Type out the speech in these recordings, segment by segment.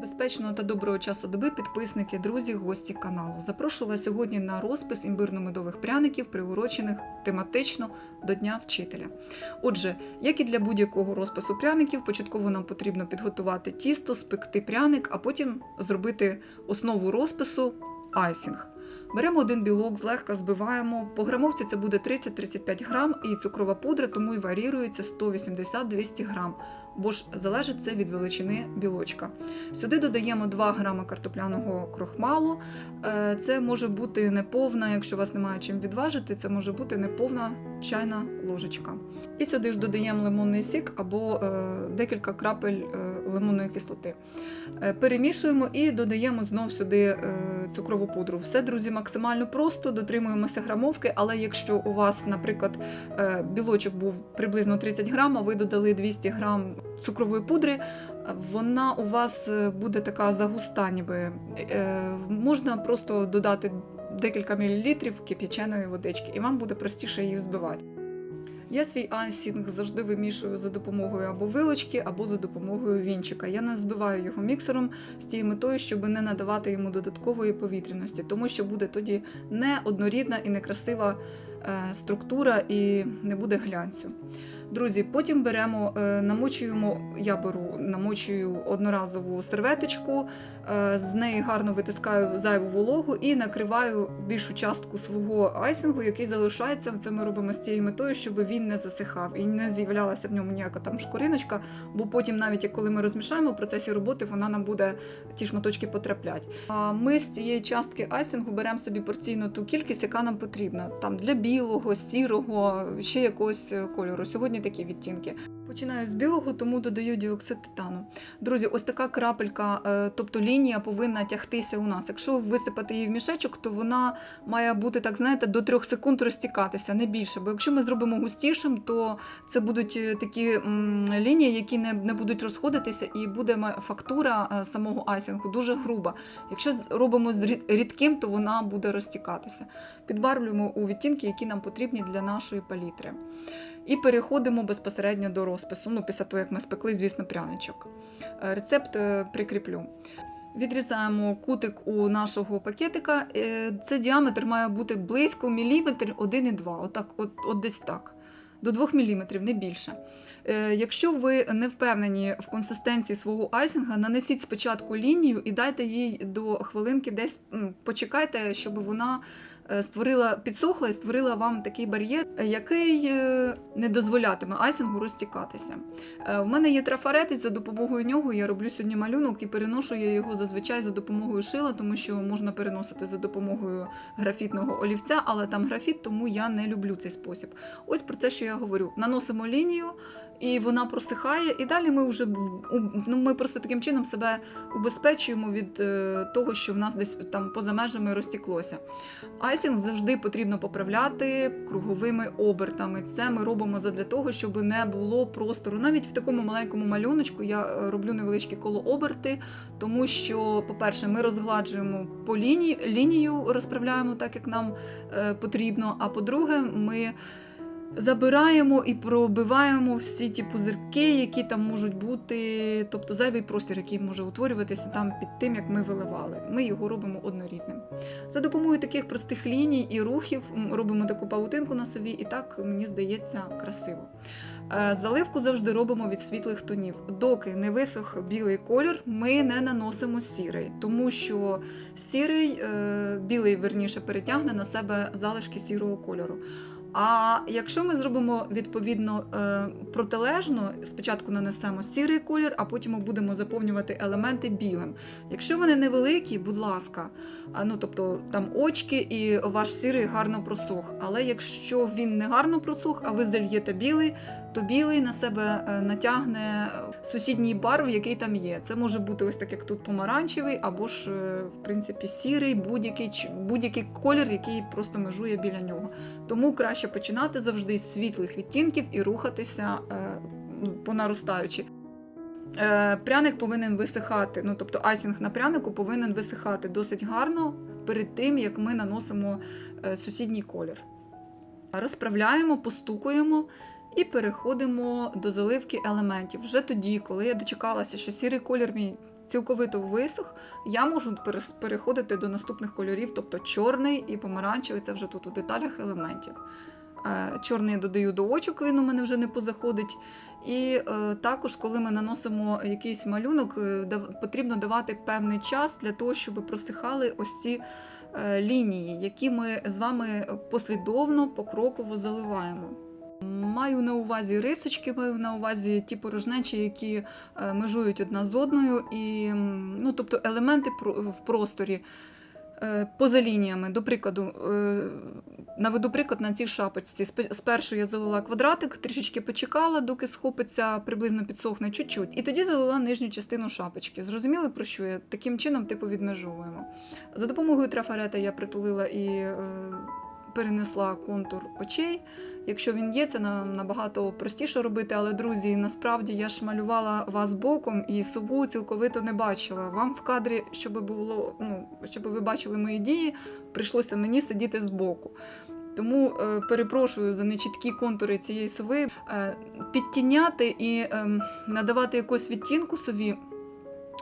Безпечного та доброго часу доби підписники, друзі, гості каналу. Запрошую вас сьогодні на розпис імбирно-медових пряників, приурочених тематично до Дня вчителя. Отже, як і для будь-якого розпису пряників, початково нам потрібно підготувати тісто, спекти пряник, а потім зробити основу розпису айсінг. Беремо один білок, злегка збиваємо. По грамовці це буде 30-35 грам, і цукрова пудра, тому і варіюється 180-200 грам, бо ж залежить це від величини білочка. Сюди додаємо 2 грами картопляного крохмалу. Е, Це може бути неповна, якщо у вас немає чим відважити, це може бути неповна чайна ложечка. І сюди ж додаємо лимонний сік або е, декілька крапель е, лимонної кислоти. Е, Перемішуємо і додаємо знов сюди е, цукрову пудру. Все, друзі, максимально просто, дотримуємося грамовки, але якщо у вас, наприклад, е, білочок був приблизно 30 грам, а ви додали 200 грам цукрової пудри, вона у вас буде така загуста, ніби можна просто додати декілька мілілітрів кип'яченої водички, і вам буде простіше її взбивати. Я свій ансінг завжди вимішую за допомогою або вилочки, або за допомогою вінчика. Я не збиваю його міксером з тією метою, щоб не надавати йому додаткової повітряності, тому що буде тоді не однорідна і некрасива е, структура і не буде глянцю. Друзі, потім беремо, е, намочуємо, я беру, намочую одноразову серветочку, е, з неї гарно витискаю зайву вологу і накриваю більшу частку свого айсингу, який залишається. Це ми робимо з цією метою, щоб він не засихав і не з'являлася в ньому ніяка там шкуриночка, бо потім, навіть коли ми розмішаємо в процесі роботи, вона нам буде ті шматочки потраплять. А ми з цієї частки айсингу беремо собі порційну ту кількість, яка нам потрібна. Там для білого, сірого, ще якогось е, кольору. Сьогодні такі відтінки. Починаю з білого, тому додаю діоксид титану. Друзі, ось така крапелька, е, тобто лінія повинна тягтися у нас. Якщо висипати її в мішечок, то вона має бути, так знаєте, до трьох секунд розтікатися, не більше. Бо якщо ми зробимо густішим, то це будуть е, такі лінії, які не, не будуть розходитися, і буде фактура е, самого айсингу дуже груба. Якщо робимо з рідким, то вона буде розтікатися. Підбарвлюємо у відтінки, які нам потрібні для нашої палітри. І переходимо безпосередньо до розпису. Ну, після того, як ми спекли, звісно, пряничок. Е, Рецепт е, прикріплю. Відрізаємо кутик у нашого пакетика. Е, Це діаметр має бути близько міліметр 1,2. Отак, от, от десь так. До 2 мм, не більше. Е, Якщо ви не впевнені в консистенції свого айсинга, нанесіть спочатку лінію і дайте їй до хвилинки десь почекайте, щоб вона е, створила, підсохла і створила вам такий бар'єр, який е, не дозволятиме айсингу розтікатися. В мене є трафарет, і за допомогою нього я роблю сьогодні малюнок і переношу я його зазвичай за допомогою шила, тому що можна переносити за допомогою графітного олівця, але там графіт, тому я не люблю цей спосіб. Ось про те, що я говорю. Наносимо лінію, і вона просихає, і далі ми вже ну, ми просто таким чином себе убезпечуємо від е, того, що в нас десь там поза межами розтіклося. Айсінг завжди потрібно поправляти круговими обертами. Це ми робимо задля того, щоб не було простору. Навіть в такому маленькому малюночку я е, роблю невеличкі колооберти, тому що, по-перше, ми розгладжуємо по лінії, лінію розправляємо так, як нам е, потрібно. А по-друге, ми забираємо і пробиваємо всі ті пузирки, які там можуть бути, тобто зайвий простір, який може утворюватися там під тим, як ми виливали. Ми його робимо однорідним. За допомогою таких простих ліній і рухів робимо таку павутинку на собі, і так мені здається красиво. Е, Заливку завжди робимо від світлих тонів. Доки не висох білий колір, ми не наносимо сірий, тому що сірий, е, білий верніше перетягне на себе залишки сірого кольору. А якщо ми зробимо відповідно е, протилежно, спочатку нанесемо сірий колір, а потім ми будемо заповнювати елементи білим. Якщо вони невеликі, будь ласка, ну тобто там очки і ваш сірий гарно просох. Але якщо він не гарно просох, а ви зальєте білий, то білий на себе е, натягне сусідній барв, який там є. Це може бути ось так, як тут помаранчевий, або ж, е, в принципі, сірий, будь-який, будь-який колір, який просто межує біля нього. Тому краще починати завжди з світлих відтінків і рухатися е, по наростаючи. Е, Пряник повинен висихати, ну тобто айсінг на прянику повинен висихати досить гарно перед тим, як ми наносимо сусідній колір. Розправляємо, постукуємо і переходимо до заливки елементів. Вже тоді, коли я дочекалася, що сірий колір мій цілковито висох, я можу переходити до наступних кольорів, тобто чорний і помаранчевий це вже тут у деталях елементів. Е, Чорний я додаю до очок, він у мене вже не позаходить. І е, також, коли ми наносимо якийсь малюнок, е, потрібно давати певний час для того, щоб просихали ось ці е, лінії, які ми з вами послідовно, покроково заливаємо. Маю на увазі рисочки, маю на увазі ті порожнечі, які е, межують одна з одною, і ну, тобто елементи в просторі е, поза лініями. До прикладу, е, наведу приклад на цій шапочці. Спершу я залила квадратик, трішечки почекала, доки схопиться, приблизно підсохне чуть-чуть. І тоді залила нижню частину шапочки. Зрозуміли, про що я? Таким чином, типу, відмежовуємо. За допомогою трафарета я притулила і перенесла контур очей. Якщо він є, це нам набагато простіше робити. Але, друзі, насправді я ж малювала вас боком і сову цілковито не бачила. Вам в кадрі, щоб було, ну, щоб ви бачили мої дії, прийшлося мені сидіти збоку. Тому е, перепрошую за нечіткі контури цієї сови. Е, підтіняти і ем, надавати якусь відтінку сові.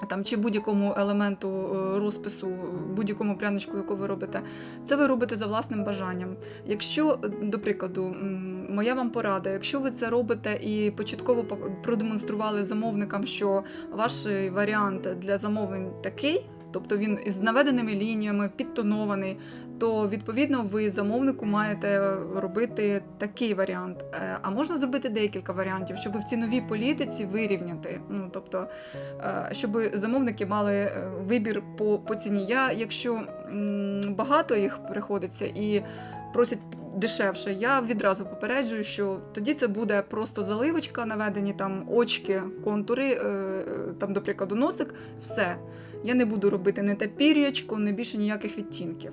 Там чи будь-якому елементу е, розпису, будь-якому пряничку, яку ви робите, це ви робите за власним бажанням. Якщо, до прикладу, моя вам порада, якщо ви це робите і початково продемонстрували замовникам, що ваш варіант для замовлень такий, тобто він із наведеними лініями, підтонований, то відповідно ви замовнику маєте робити такий варіант. Е, А можна зробити декілька варіантів, щоб в ціновій політиці вирівняти. Ну тобто, е, щоб замовники мали е, вибір по, по ціні. Я, якщо багато їх приходиться і просять дешевше, я відразу попереджую, що тоді це буде просто заливочка, наведені там очки, контури, там, до прикладу, носик, все. Я не буду робити не те пір'ячко, не більше ніяких відтінків.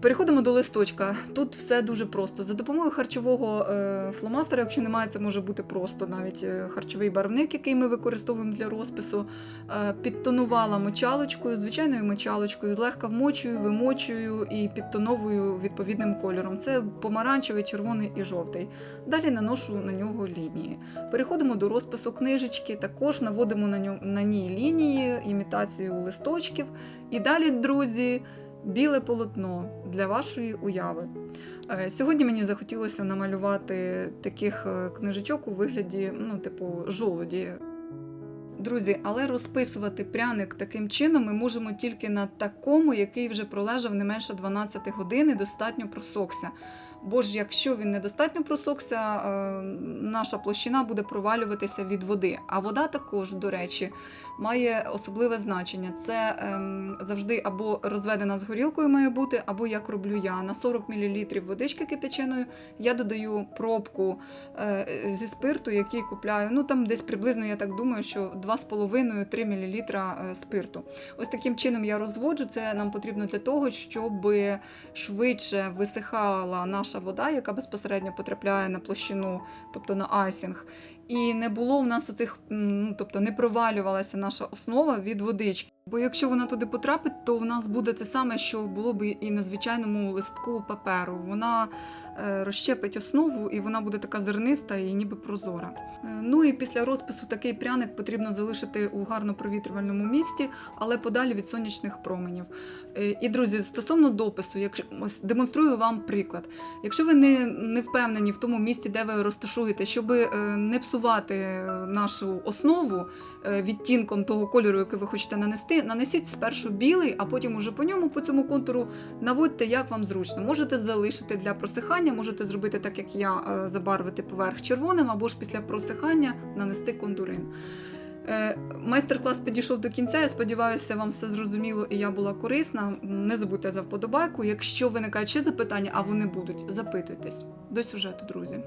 Переходимо до листочка. Тут все дуже просто. За допомогою харчового е, фломастера, якщо немає, це може бути просто навіть е, харчовий барвник, який ми використовуємо для розпису. Е, підтонувала мочалочкою, звичайною мочалочкою, злегка вмочую, вимочую і підтоновую відповідним кольором. Це помаранчевий, червоний і жовтий. Далі наношу на нього лінії. Переходимо до розпису книжечки, також наводимо на, ній лінії, імітацію листочків. І далі, друзі, біле полотно для вашої уяви. Е, Сьогодні мені захотілося намалювати таких е, книжечок у вигляді, ну, типу, жолуді. Друзі, але розписувати пряник таким чином ми можемо тільки на такому, який вже пролежав не менше 12 годин і достатньо просохся. Бо ж якщо він недостатньо просохся, е, наша площина буде провалюватися від води. А вода також, до речі, має особливе значення. Це ем, завжди або розведена з горілкою має бути, або як роблю я. На 40 мл водички кипяченої я додаю пробку е, зі спирту, який купляю. Ну там десь приблизно, я так думаю, що 2,5-3 мл е, спирту. Ось таким чином я розводжу. Це нам потрібно для того, щоб швидше висихала наша вода, яка безпосередньо потрапляє на площину, тобто на айсінг. І не було в нас оцих, ну тобто не провалювалася наша основа від водички. Бо якщо вона туди потрапить, то в нас буде те саме, що було б і на звичайному листку паперу. Вона е, розщепить основу, і вона буде така зерниста і ніби прозора. Е, Ну і після розпису такий пряник потрібно залишити у гарно провітрювальному місці, але подалі від сонячних променів. Е, І друзі, стосовно допису, ось демонструю вам приклад. Якщо ви не, не впевнені в тому місці, де ви розташуєте, щоб не псувати е, нашу основу е, відтінком того кольору, який ви хочете нанести, нанесіть спершу білий, а потім уже по ньому, по цьому контуру, наводьте, як вам зручно. Можете залишити для просихання, можете зробити так, як я, е, забарвити поверх червоним, або ж після просихання нанести кондурин. Е, Майстер-клас підійшов до кінця. Я сподіваюся, вам все зрозуміло і я була корисна. Не забудьте за вподобайку. Якщо виникають ще запитання, а вони будуть, запитуйтесь. До сюжету, друзі.